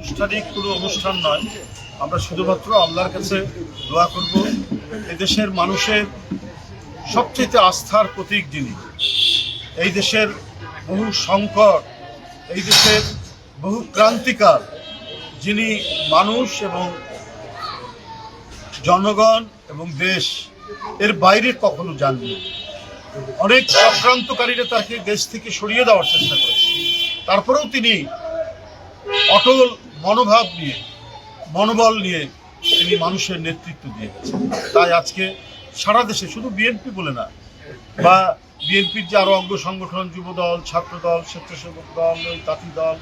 আনুষ্ঠানিক কোনো অনুষ্ঠান নয়। আমরা শুধুমাত্র আল্লাহর কাছে দোয়া করব, এদেশের মানুষের সবচেয়ে আস্থার প্রতীক যিনি। এই দেশের বহু সংকট, এই দেশের বহু ক্রান্তিকাল, যিনি মানুষ এবং জনগণ এবং দেশ এর বাইরে কখনো যাননি। অনেক চক্রান্তকারীরা তাকে দেশ থেকে সরিয়ে দেওয়ার চেষ্টা করেছে। তারপরেও তিনি অটল মনোভাব নিয়ে, মনোবল নিয়ে তিনি মানুষের নেতৃত্ব দিয়ে গেছেন তাই আজকে সারা দেশে শুধু বিএনপি বলে না, বা বিএনপির যে আরও অঙ্গ সংগঠন যুবদল, ছাত্রদল, স্বেচ্ছাসেবক দল তাঁতি দল,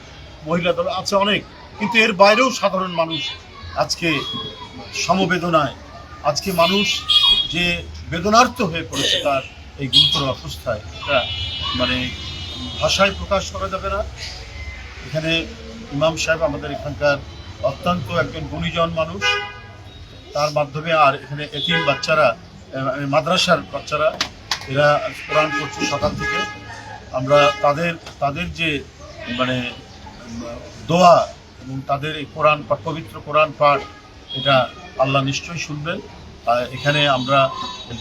মহিলা দল আছে অনেক, কিন্তু এর বাইরেও সাধারণ মানুষ আজকে সমবেদনায়, আজকে মানুষ যে বেদনার্থ হয়ে পড়েছে তার এই গুরুতর অবস্থায়, এটা মানে ভাষায় প্রকাশ করা যাবে না। এখানে ইমাম সাহেব আমাদের এখানকার অত্যন্ত একজন গুণীজন মানুষ। তার মাধ্যমে আর এখানে এতিম বাচ্চারা মাদ্রাসার বাচ্চারা, এরা কোরআন করছে সকাল থেকে। আমরা তাদের তাদের যে মানে দোয়া এবং তাদের এই কোরআন পাঠ, পবিত্র কোরআন পাঠ, এটা আল্লাহ নিশ্চয়ই শুনবেন। আর এখানে আমরা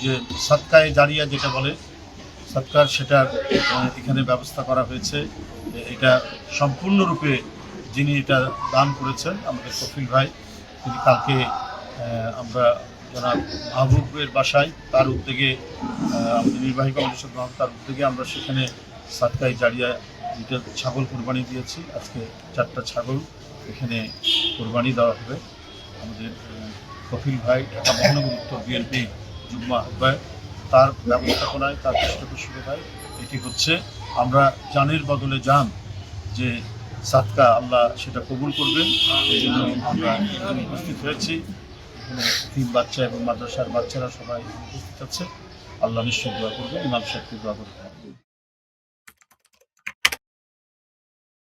যে সৎকায় জারিয়া যেটা বলে সৎকার সেটার এখানে ব্যবস্থা করা হয়েছে। এটা সম্পূর্ণরূপে যিনি এটা দান করেছেন, আমাদের কপিল ভাই, তিনি কালকে আমরা জনাব মাহবুবের বাসায় তার উদ্যোগে আমাদের নির্বাহী কমিশন তার উদ্যোগে আমরা সেখানে সাতকাই জারিয়া দুইটা ছাগল কোরবানি দিয়েছি। আজকে চারটা ছাগল এখানে কোরবানি দেওয়া হবে। আমাদের কফিল ভাই, ঢাকা মহানগর উত্তর বিএনপি যুগ্ম আহ্বায়ক, তার ব্যবস্থাপনায়, তার পৃষ্ঠপোষকতায় এটি হচ্ছে, আমরা জানের বদলে জান যে সাতকা আল্লাহ সেটা কবুল করবেন। এই জন্য আমরা এখানে উপস্থিত হয়েছি। তিন বাচ্চা এবং মাদ্রাসার বাচ্চারা সবাই উপস্থিত আছে। আল্লাহ নিশ্চয় দোয়া করবেন। ইমাম সাহেবকে দোয়া করবে